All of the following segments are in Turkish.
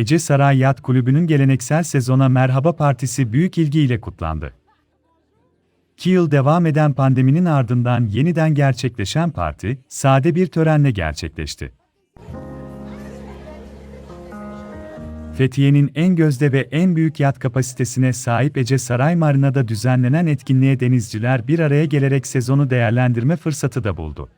Ece Saray Yat Kulübü'nün geleneksel sezona merhaba partisi büyük ilgiyle kutlandı. 2 yıl devam eden pandeminin ardından yeniden gerçekleşen parti, sade bir törenle gerçekleşti. Fethiye'nin en gözde ve en büyük yat kapasitesine sahip Ece Saray Marina'da düzenlenen etkinliğe denizciler bir araya gelerek sezonu değerlendirme fırsatı da buldu.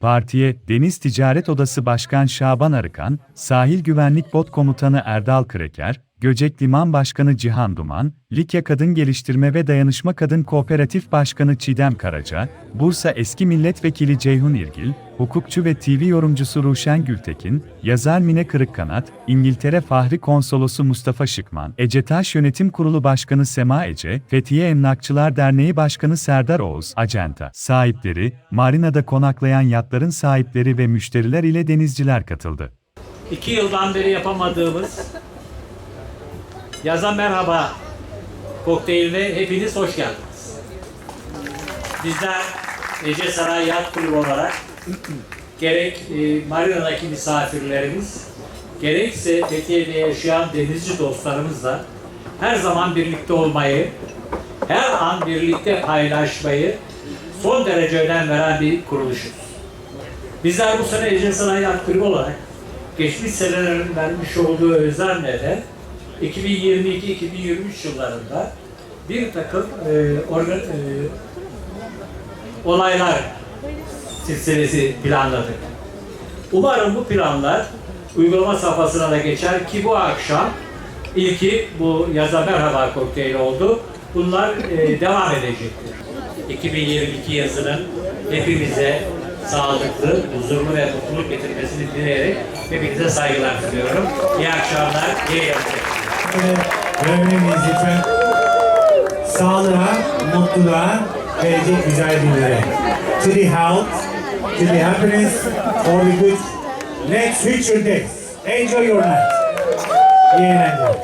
Partiye, Deniz Ticaret Odası Başkan Şaban Arıkan, Sahil Güvenlik Bot Komutanı Erdal Kreker, Göcek Liman Başkanı Cihan Duman, Likya Kadın Geliştirme ve Dayanışma Kadın Kooperatif Başkanı Çiğdem Karaca, Bursa Eski Milletvekili Ceyhun İrgil, hukukçu ve TV yorumcusu Ruşen Gültekin, yazar Mine Kırıkkanat, İngiltere Fahri Konsolosu Mustafa Şıkman, Ecetaş Yönetim Kurulu Başkanı Sema Ece, Fethiye Emlakçılar Derneği Başkanı Serdar Oğuz, Acenta, sahipleri, marinada konaklayan yatların sahipleri ve müşteriler ile denizciler katıldı. İki yıldan beri yapamadığımız Yaza Merhaba kokteyline hepiniz hoş geldiniz. Bizler Ece Saray Yat Kulübü olarak gerek e, marinadaki misafirlerimiz gerekse Fethiye'de yaşayan denizci dostlarımızla her zaman birlikte olmayı, her an birlikte paylaşmayı son derece önem veren bir kuruluşuz. Bizler bu sene Ece Sanayi Kulübü olarak geçmiş senelerin vermiş olduğu özenle de 2022-2023 yıllarında bir takım e, organ, e, olaylar silsilesi planladık. Umarım bu planlar uygulama safhasına da geçer ki bu akşam ilki bu yaza merhaba kokteyli oldu. Bunlar e, devam edecektir. 2022 yazının hepimize sağlıklı, huzurlu ve mutluluk getirmesini dileyerek hepinize saygılar sunuyorum. İyi akşamlar, iyi yayınlar. Görevimiz lütfen sağlığa, mutluluğa gelecek güzel günlere. To the health, to the happiness, for the good next future days. Enjoy your night. İyi eğlenceler.